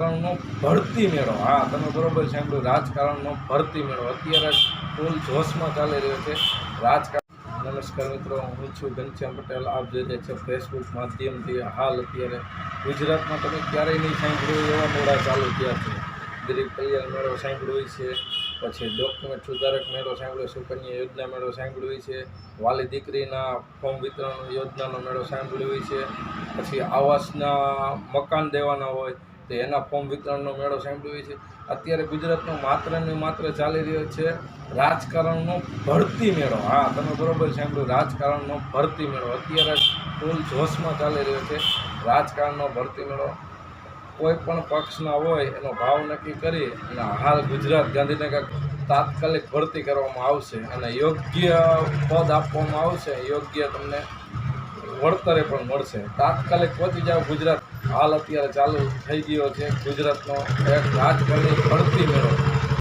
રાજકારણનો ભરતી મેળો. હા, તમે બરોબર સાંભળ્યું, રાજકારણનો ભરતી મેળો. અત્યારે ફૂલ જોશમાં ચાલી રહ્યો છે. રાજકારણ. નમસ્કાર મિત્રો, હું છું ઘનશ્યામ પટેલ. આપ જોઈ રહ્યા છો ફેસબુક માધ્યમથી હાલ અત્યારે ગુજરાતમાં તમે ક્યારેય નહીં સાંભળ્યું એવા મેળા ચાલુ થયા છે. ગરીબ કલ્યાણ મેળો સાંભળ્યો છે, પછી ડોક્યુમેન્ટ સુધારક મેળો સાંભળ્યો, સુકન્યા યોજના મેળો સાંભળ્યો છે, વાલી દીકરીના ફોર્મ વિતરણ યોજનાનો મેળો સાંભળ્યો છે, પછી આવાસના મકાન દેવાના હોય તો એના ફોર્મ વિતરણનો મેળો સાંભળ્યો છે. અત્યારે ગુજરાતનો માત્ર ને માત્ર ચાલી રહ્યો છે રાજકારણનો ભરતી મેળો. હા, તમે બરોબર સાંભળ્યું, રાજકારણનો ભરતી મેળો. અત્યારે ફૂલ જોશમાં ચાલી રહ્યો છે રાજકારણનો ભરતી મેળો. કોઈ પણ પક્ષના હોય એનો ભાવ નક્કી કરી અને હાલ ગુજરાત ગાંધીનગર તાત્કાલિક ભરતી કરવામાં આવશે અને યોગ્ય પદ આપવામાં આવશે. યોગ્ય તમને વળતરે પણ મળશે. તાત્કાલિક પહોંચી જાવ ગુજરાત. હાલ અત્યારે ચાલુ થઈ ગયો છે ગુજરાતનો એક રાજકારણી ભરતી મેળો.